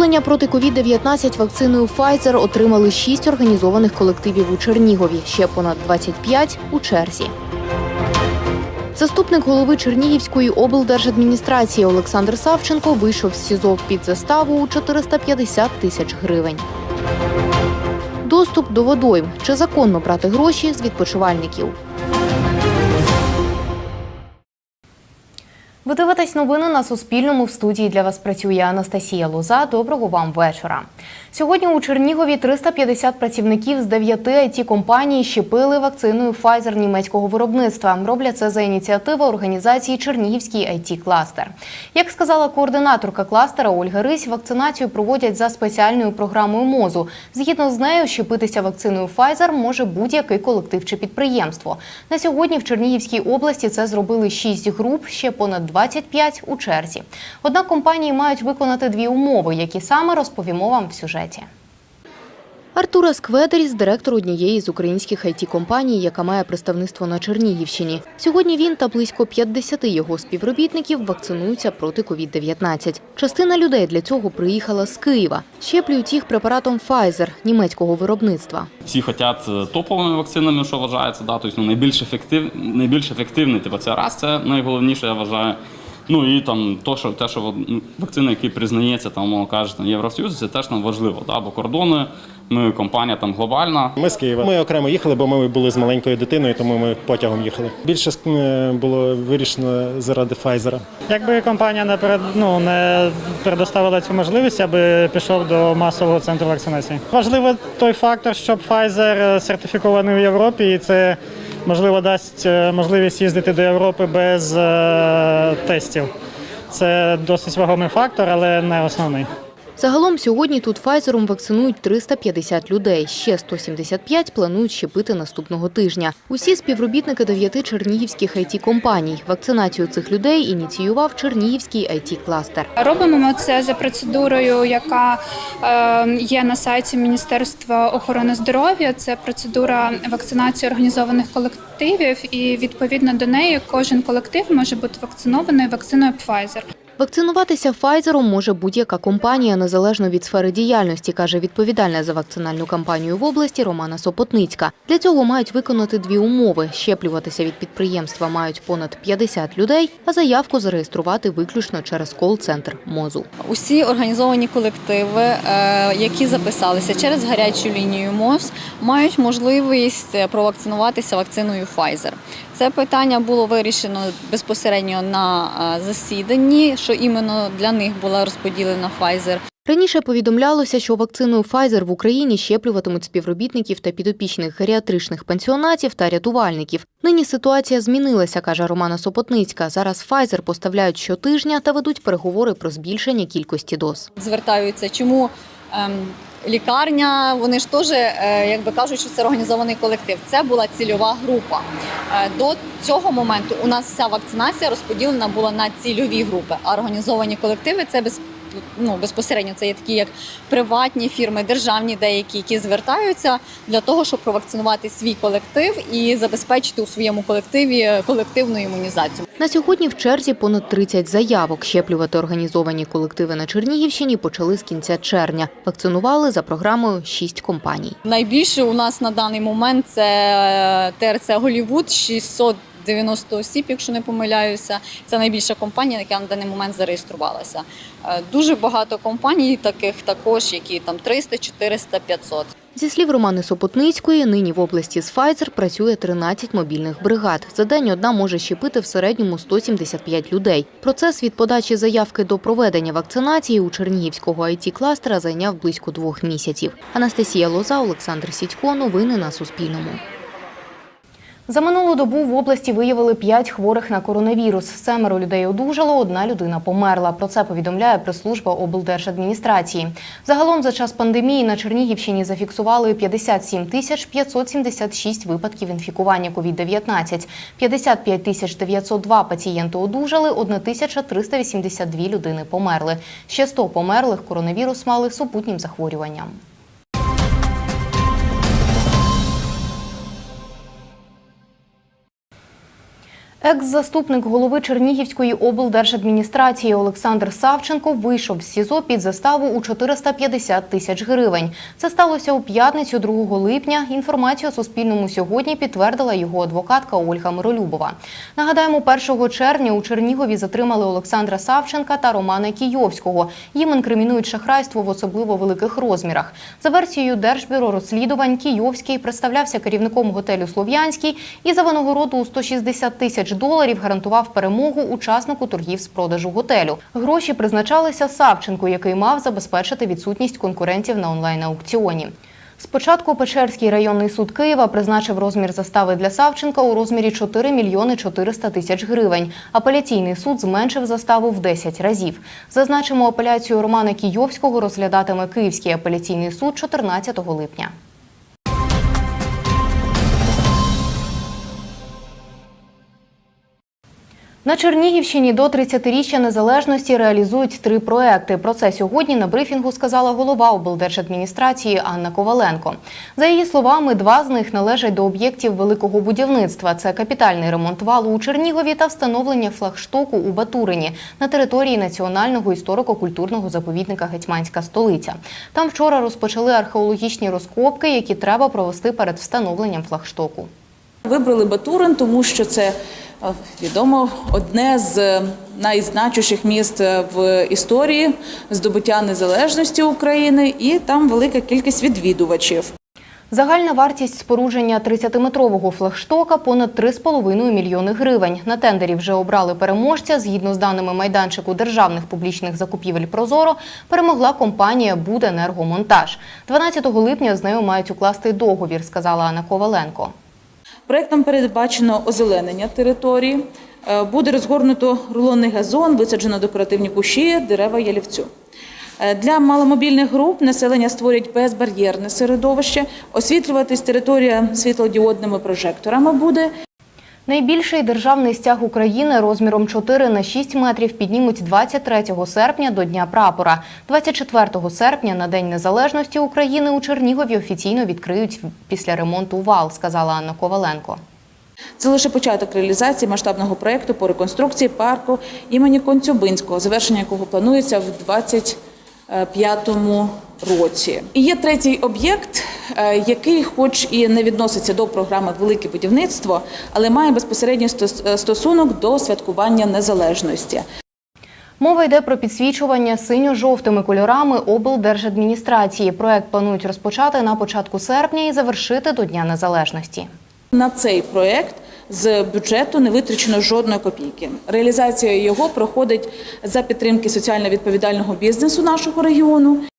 Щеплення проти COVID-19 вакциною Pfizer отримали шість організованих колективів у Чернігові, ще понад 25 у черзі. Заступник голови Чернігівської облдержадміністрації Олександр Савченко вийшов з СІЗО під заставу у 450 тисяч гривень. Доступ до водойм. Чи законно брати гроші з відпочивальників? Ви дивитесь новини на Суспільному. В студії для вас працює Анастасія Лоза. Доброго вам вечора. Сьогодні у Чернігові 350 працівників з 9 it компаній щепили вакциною Pfizer німецького виробництва. Роблять це за ініціативи організації Чернігівський it кластер Як сказала координаторка кластера Ольга Рись, вакцинацію проводять за спеціальною програмою МОЗу. Згідно з нею, щепитися вакциною Pfizer може будь-який колектив чи підприємство. На сьогодні в Чернігівській області це зробили 6 груп, ще понад 25 у черзі. Однак компанії мають виконати дві умови, які саме розповімо вам в сюжеті. Артура Скведеріс – директор однієї з українських it компаній яка має представництво на Чернігівщині. Сьогодні він та близько 50 його співробітників вакцинуються проти COVID-19. Частина людей для цього приїхала з Києва. Щеплюють їх препаратом Pfizer німецького виробництва. Всі хочуть е, топовими вакцинами, що вважається, да, тобто ну, найбільш, ефектив, найбільш ефективний, типу, це раз, це найголовніше, я вважаю. Ну і там то, що те, що вакцина, які признається, там, кажуть, там, Євросоюзу, це теж нам важливо, да, бо кордони, ми компанія там глобальна. Ми з Києва. Ми окремо їхали, бо ми були з маленькою дитиною, тому ми потягом їхали. Більше е, було вирішено заради Файзера. Якби компанія не перед ну не предоставила цю можливість, я би пішов до масового центру вакцинації. Важливо той фактор, щоб Pfizer сертифікований у Європі, і це можливо дасть е, можливість їздити до Європи без е, тестів. Це досить вагомий фактор, але не основний. Загалом сьогодні тут Файзером вакцинують 350 людей. Ще 175 планують щепити наступного тижня. Усі співробітники дев'яти чернігівських it компаній Вакцинацію цих людей ініціював Чернігівський it кластер Робимо ми це за процедурою, яка е, є на сайті Міністерства охорони здоров'я. Це процедура вакцинації організованих колективів, і відповідно до неї кожен колектив може бути вакцинований вакциною Pfizer. Вакцинуватися Файзером може будь-яка компанія незалежно від сфери діяльності, каже відповідальна за вакцинальну кампанію в області Романа Сопотницька. Для цього мають виконати дві умови: щеплюватися від підприємства мають понад 50 людей, а заявку зареєструвати виключно через кол-центр МОЗу. Усі організовані колективи, е, які записалися через гарячу лінію МОЗ, мають можливість е, провакцинуватися вакциною Pfizer. Це питання було вирішено безпосередньо на е, засіданні, що іменно для них була розподілена Pfizer. Раніше повідомлялося, що вакциною Pfizer в Україні щеплюватимуть співробітників та підопічних геріатричних пенсіонатів та рятувальників. Нині ситуація змінилася, каже Романа Сопотницька. Зараз Pfizer поставляють щотижня та ведуть переговори про збільшення кількості доз. Звертаються, чому лікарня, вони ж теж, як якби кажуть, що це організований колектив. Це була цільова група. Е, До цього моменту у нас вся вакцинація розподілена була на цільові групи, а організовані колективи це без. Ну, безпосередньо це є такі як приватні фірми, державні деякі, які звертаються для того, щоб провакцинувати свій колектив і забезпечити у своєму колективі колективну імунізацію. На сьогодні в черзі понад 30 заявок. Щеплювати організовані колективи на Чернігівщині почали з кінця червня. Вакцинували за програмою 6 компаній. Найбільше у нас на даний момент це е, ТРЦ Голівуд 690 осіб, якщо не помиляюся. Це найбільша компанія, яка на даний момент зареєструвалася. Е, Дуже багато компаній, таких також, які там 300, 400, 500. Зі слів Романи Сопотницької, нині в області з Pfizer працює 13 мобільних бригад. За день одна може щепити в середньому 175 людей. Процес від подачі заявки до проведення вакцинації у Чернігівського it кластера зайняв близько двох місяців. Анастасія Лоза, Олександр Сідько. Новини на Суспільному. За минулу добу в області виявили 5 хворих на коронавірус. Семеро людей одужало, одна людина померла. Про це повідомляє прес-служба облдержадміністрації. Загалом за час пандемії на Чернігівщині зафіксували 57 тисяч 576 випадків інфікування COVID-19. 55 тисяч 902 пацієнти одужали, 1382 людини померли. Ще 100 померлих коронавірус мали супутнім захворюванням. Екс-заступник голови Чернігівської облдержадміністрації Олександр Савченко вийшов з СІЗО під заставу у 450 тисяч гривень. Це сталося у п'ятницю 2 липня. Інформацію Суспільному сьогодні підтвердила його адвокатка Ольга Миролюбова. Нагадаємо, 1 червня у Чернігові затримали Олександра Савченка та Романа Кійовського. Їм інкримінують шахрайство в особливо великих розмірах. За версією Держбюро розслідувань, Кійовський представлявся керівником готелю Слов'янський і за винагороду у 160 тисяч доларів гарантував перемогу учаснику торгів з продажу готелю. Гроші призначалися Савченку, який мав забезпечити відсутність конкурентів на онлайн-аукціоні. Спочатку Печерський районний суд Києва призначив розмір застави для Савченка у розмірі 4 мільйони 400 тисяч гривень. Апеляційний суд зменшив заставу в 10 разів. Зазначимо, апеляцію Романа Кійовського розглядатиме Київський апеляційний суд 14 липня. На Чернігівщині до 30-річчя незалежності реалізують три проекти. Про це сьогодні на брифінгу сказала голова облдержадміністрації Анна Коваленко. За її словами, два з них належать до об'єктів великого будівництва. Це капітальний ремонт валу у Чернігові та встановлення флагштоку у Батурині на території національного історико-культурного заповідника Гетьманська столиця. Там вчора розпочали археологічні розкопки, які треба провести перед встановленням флагштоку. Вибрали Батурин, тому що це відомо одне з найзначущих міст е, в історії здобуття незалежності України, і там велика кількість відвідувачів. Загальна вартість спорудження 30-метрового флагштока понад 3,5 мільйони гривень. На тендері вже обрали переможця. Згідно з даними майданчику державних публічних закупівель Прозоро, перемогла компанія «Буденергомонтаж». 12 липня з нею мають укласти договір, сказала Анна Коваленко. Проектом передбачено озеленення території, е, буде розгорнуто рулонний газон, висаджено декоративні кущі, дерева ялівцю. Е, Для маломобільних груп населення створять безбар'єрне середовище, освітлюватись територія світлодіодними прожекторами буде. Найбільший державний стяг України розміром 4 на 6 метрів піднімуть 23 серпня до Дня прапора. 24 серпня на День Незалежності України у Чернігові офіційно відкриють після ремонту вал, сказала Анна Коваленко. Це лише початок реалізації масштабного проекту по реконструкції парку імені Концюбинського, завершення якого планується в 2025 році. І є третій об'єкт, е, який, хоч і не відноситься до програми Велике будівництво, але має безпосередній стос- стосунок до святкування незалежності. Мова йде про підсвічування синьо-жовтими кольорами облдержадміністрації. Проект планують розпочати на початку серпня і завершити до Дня Незалежності. На цей проект з бюджету не витрачено жодної копійки. Реалізація його проходить за підтримки соціально відповідального бізнесу нашого регіону. –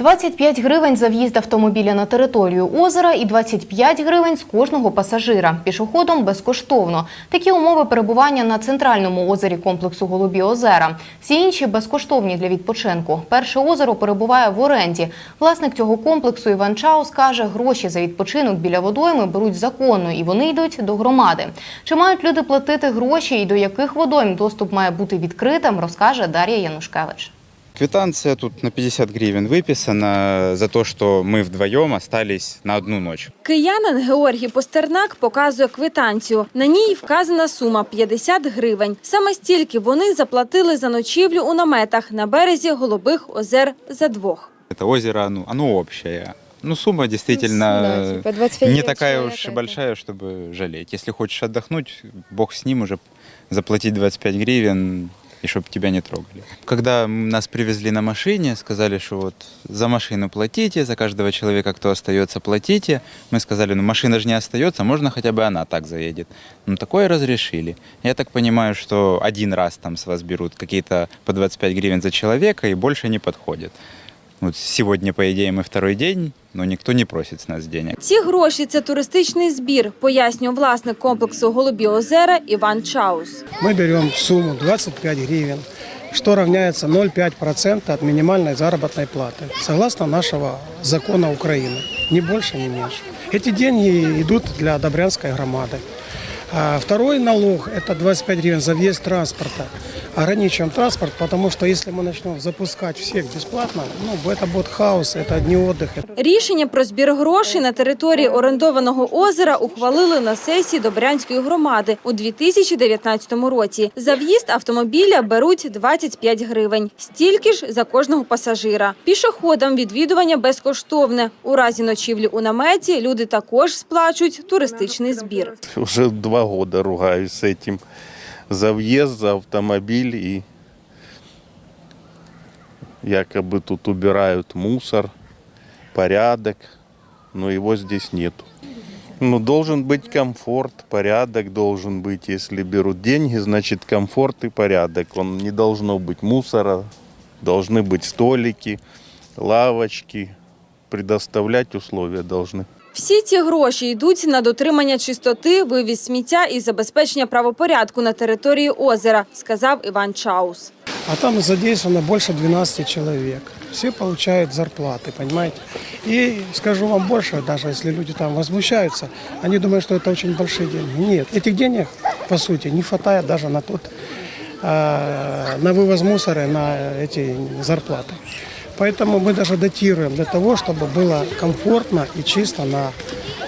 25 гривень за в'їзд автомобіля на територію озера і 25 гривень з кожного пасажира. Пішоходом безкоштовно. Такі умови перебування на центральному озері комплексу Голубі озера. Всі інші безкоштовні для відпочинку. Перше озеро перебуває в оренді. Власник цього комплексу Іван Чаус каже, гроші за відпочинок біля водойми беруть законно і вони йдуть до громади. Чи мають люди платити гроші і до яких водойм доступ має бути відкритим, розкаже Дар'я Янушкевич. Квитанция тут на 50 гривен выписана за то, что мы вдвоем остались на одну ночь. Киянин Георгій Постернак показує квитанцію. На ній вказана сума 50 гривень. Саме стільки вони заплатили за ночівлю у наметах на березі Голубих озер за двох. Это озеро, ну, оно общее. Ну, сумма действительно не такая уж и большая, чтобы жалеть. Если хочешь отдохнуть, бог с ним уже заплатить 25 гривен, и чтобы тебя не трогали. Когда нас привезли на машине, сказали, что вот за машину платите, за каждого человека, кто остается, платите. Мы сказали, ну машина же не остается, можно хотя бы она так заедет. Ну такое разрешили. Я так понимаю, что один раз там с вас берут какие-то по 25 гривен за человека и больше не подходит. Вот сегодня, по идее, мы второй день, но никто не просит с нас денег. Ці гроші це туристичний збір, пояснює власник комплексу Голубі озера Іван Чаус. мы берем сумму 25 гривен, что равняется 0,5% от минимальной заработной платы, согласно нашего закона Украины, ни больше, ни меньше. Эти деньги идут для Добрянской громады. А второй налог – это 25 гривен за въезд транспорта ограничиваем транспорт, потому что если мы начнем запускать всех бесплатно, ну, это будет хаос, это не отдых. Рішення про збір грошей на території орендованого озера ухвалили на сесії Добрянської громади у 2019 році. За в'їзд автомобіля беруть 25 гривень, стільки ж за кожного пасажира. Пішоходам відвідування безкоштовне. У разі ночівлі у наметі люди також сплачують туристичний збір. Уже два года ругаюсь с этим. За въезд, за автомобиль и якобы тут убирают мусор, порядок, но его здесь нету. Ну, должен быть комфорт, порядок должен быть. Если берут деньги, значит комфорт и порядок. Он не должно быть мусора, должны быть столики, лавочки, предоставлять условия должны. Всі ці гроші йдуть на дотримання чистоти, вивіз сміття і забезпечення правопорядку на території озера, сказав Іван Чаус. А там задействовано больше 12 человек. Все получают зарплаты, понимаете? И скажу вам больше, даже если люди там возмущаются, они думают, что это очень большие деньги. Нет, этих денег, по сути, не хватает даже на тот, э, на вывоз мусора, на эти зарплаты. Поэтому мы даже датируем для того, чтобы было комфортно и чисто на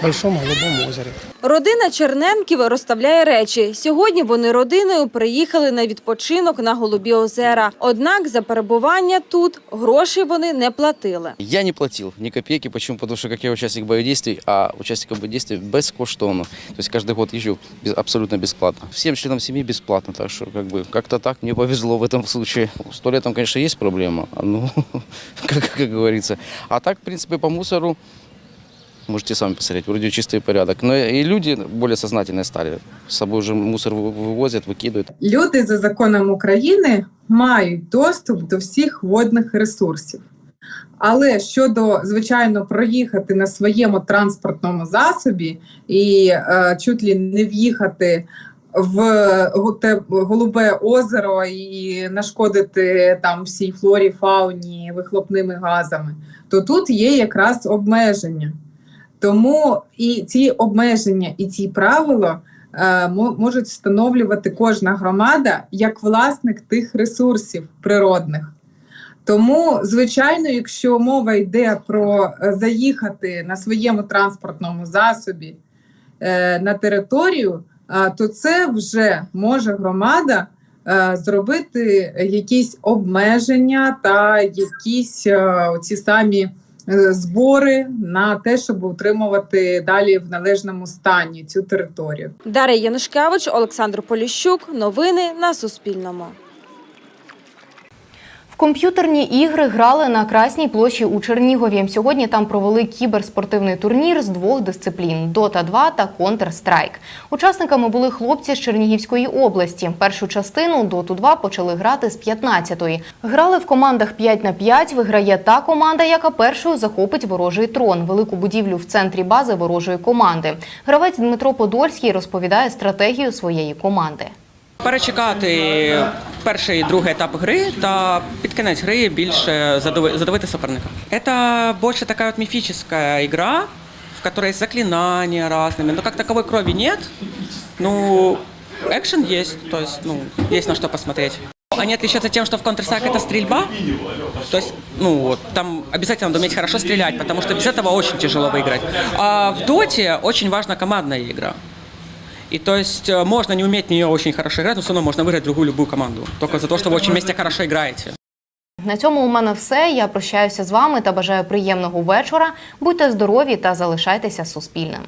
Большом Голубом озере. Родина Черненків розставляє речі. Сьогодні вони родиною приїхали на відпочинок на Голубі озера. Однак за перебування тут грошей вони не платили. Я не платил ни копейки. Почему? Потому что как я участник боевых действий, а участникам боевых действий бескоштовно. То есть каждый год езжу без- абсолютно бесплатно. Всем членам семьи бесплатно. Так что как бы как-то так мне повезло в этом случае. С туалетом, конечно, есть проблема. Ну, как, как говорится. А так, в принципе, по мусору Можете сами посмотреть, вроде чистый порядок. Но и люди более сознательные стали. С собой уже мусор вы- вывозят, выкидывают. Люди за законом України мають доступ до всіх водних ресурсів. Але щодо, звичайно, проїхати на своєму транспортному засобі і е, чуть ли не в'їхати в гу- те голубе озеро і нашкодити там всій флорі, фауні вихлопними газами, то тут є якраз обмеження. Тому і ці обмеження, і ці правила е, можуть встановлювати кожна громада як власник тих ресурсів природних. Тому, звичайно, якщо мова йде про е, заїхати на своєму транспортному засобі е, на територію, е, то це вже може громада е, зробити якісь обмеження та якісь е, ці самі збори на те, щоб утримувати далі в належному стані цю територію. Дар'я Янушкевич, Олександр Поліщук. Новини на Суспільному. Комп'ютерні ігри грали на Красній площі у Чернігові. Сьогодні там провели кіберспортивний турнір з двох дисциплін Dota 2 та Counter-Strike. Учасниками були хлопці з Чернігівської області. Першу частину Dota 2 почали грати з 15-ї. Грали в командах 5 на 5. Виграє та команда, яка першою захопить ворожий трон, велику будівлю в центрі бази ворожої команди. Гравець Дмитро Подольський розповідає стратегію своєї команди перечекати перший і другий етап гри та під кінець гри більше задави- задавити суперника. Это больше такая вот мифическая игра, в которой есть заклинания разными, но как таковой крови нет. Ну, экшен есть, то есть, ну, есть на что посмотреть. Они отличаются тем, что в Counter-Strike это стрельба. То есть, ну, вот, там обязательно надо уметь хорошо стрелять, потому что без этого очень тяжело выиграть. А в Доте очень важна командная игра. И то есть э, можно не уметь в нее очень хорошо играть, но все равно можно выиграть другую любую команду. Только за то, что вы очень вместе хорошо играете. На цьому у мене все. Я прощаюся з вами та бажаю приємного вечора. Будьте здорові та залишайтеся з Суспільним.